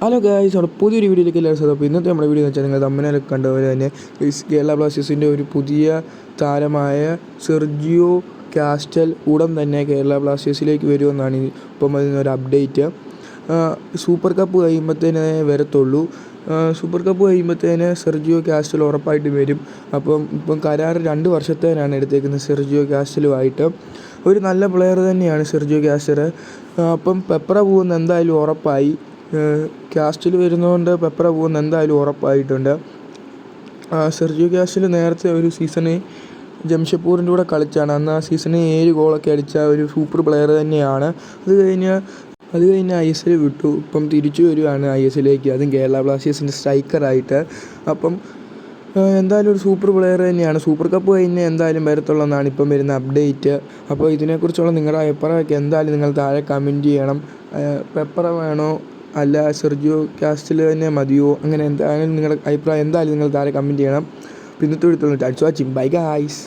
Hello guys അവിടെ പുതിയൊരു വീഡിയോയിലേക്ക് എല്ലാവരും സ്വാഗതം. അപ്പോൾ ഇന്നത്തെ നമ്മുടെ വീഡിയോ എന്ന് വെച്ചാൽ നിങ്ങൾ തമ്മിലൊക്കെ കണ്ടപോലെ തന്നെ കേരള ബ്ലാസ്റ്റേഴ്സിന്റെ ഒരു പുതിയ താരമായ സെർജിയോ കാസ്റ്റൽ ഉടൻ തന്നെ കേരള ബ്ലാസ്റ്റേഴ്സിലേക്ക് വരുമെന്നാണ് ഇപ്പം ഇപ്പം അതിനൊരു അപ്ഡേറ്റ് സൂപ്പർ കപ്പ് കഴിയുമ്പോഴത്തേനേ വരത്തുള്ളൂ. സൂപ്പർ കപ്പ് കഴിയുമ്പോഴത്തേന് സെർജിയോ കാസ്റ്റൽ ഉറപ്പായിട്ടും വരും. അപ്പം ഇപ്പം കരാർ രണ്ട് വർഷത്തേനാണ് എടുത്തേക്കുന്നത് സെർജിയോ കാസ്റ്റലുമായിട്ട് ഒരു നല്ല പ്ലെയർ തന്നെയാണ് സെർജിയോ കാസ്റ്റർ അപ്പം പെപ്പറ പോകുന്ന എന്തായാലും ഉറപ്പായി. കാസ്റ്റിൽ വരുന്നതുകൊണ്ട് പെപ്പറ പോകുന്ന? എന്തായാലും ഉറപ്പായിട്ടുണ്ട്. സെർജിയോ കാസ്റ്റിൽ നേരത്തെ ഒരു സീസണിൽ ജംഷഡ്പൂരിന്റെ കൂടെ കളിച്ചാണ്. അന്ന് ആ സീസണിൽ ഏഴ് ഗോളൊക്കെ അടിച്ച ഒരു സൂപ്പർ പ്ലെയർ തന്നെയാണ്. അത് കഴിഞ്ഞ് അത് കഴിഞ്ഞ് ഐ എസ് എൽ വിട്ടു. ഇപ്പം തിരിച്ചു വരുവാണ് ഐ എസ് എല്ലിലേക്ക് അതും കേരള ബ്ലാസ്റ്റേഴ്സിന്റെ സ്ട്രൈക്കറായിട്ട് അപ്പം എന്തായാലും ഒരു സൂപ്പർ പ്ലെയർ തന്നെയാണ്. സൂപ്പർ കപ്പ് കഴിഞ്ഞ് എന്തായാലും വരത്തുള്ളതെന്നാണ് ഇപ്പം വരുന്ന അപ്ഡേറ്റ് അപ്പോൾ ഇതിനെക്കുറിച്ചുള്ള നിങ്ങളുടെ അഭിപ്രായമൊക്കെ എന്തായാലും നിങ്ങൾ താഴെ കമന്റ് ചെയ്യണം. പെപ്പറ വേണോ? അല്ല സെർജിയോ കാസ്റ്റിൽ തന്നെ മതിയോ? അങ്ങനെ എന്തായാലും നിങ്ങളുടെ അഭിപ്രായം എന്തായാലും നിങ്ങൾ താഴെ കമന്റ് ചെയ്യണം. പിന്നെ വാച്ചിങ് ബൈ ഗായ്സ്